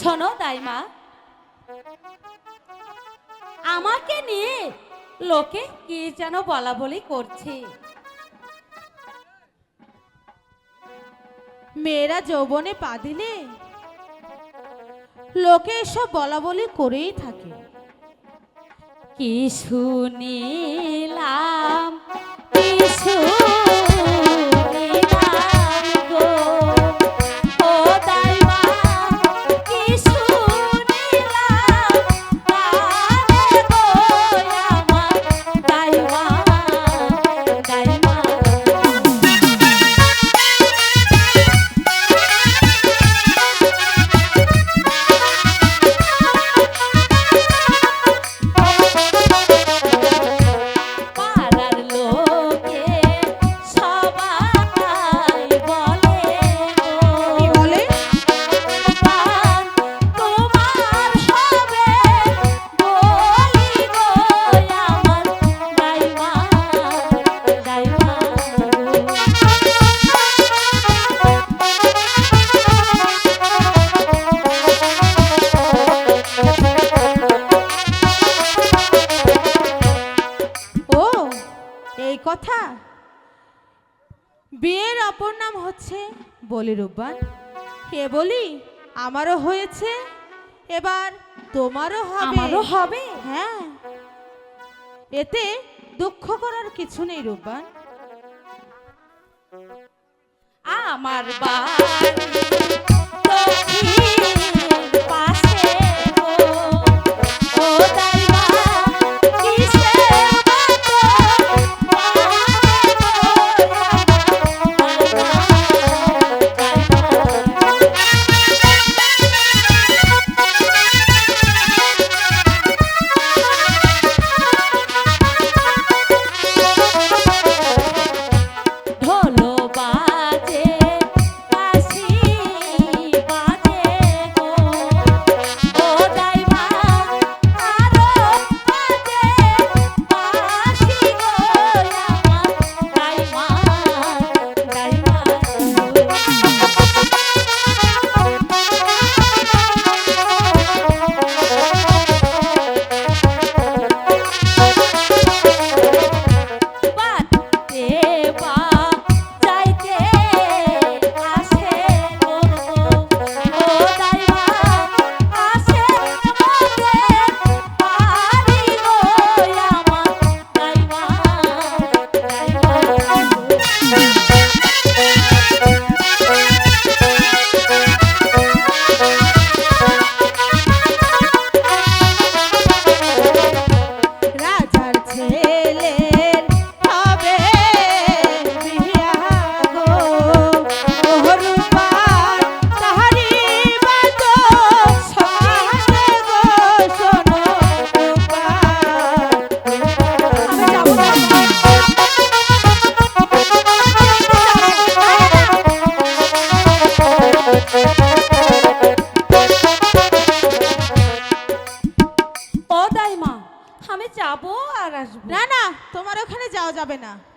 শোনো দাইমা, আমাকে নিয়ে লোকে কি যেন বলা বলি করছে। মেয়েরা যৌবনে পা দিলে লোকে এসব বলা বলি করেই থাকে। কি শুনিলাম, কি এই কথা? বিয়ের অপর নাম হচ্ছে বলি রূপবান। হে বলি আমারও হয়েছে এবার তোমারও হবে। আমারও হবে? হ্যাঁ। এতে দুঃখ করার কিছু নেই রূপবান। আমার বাড়ি আসব। না না তোমার ওখানে যাওয়া যাবে না।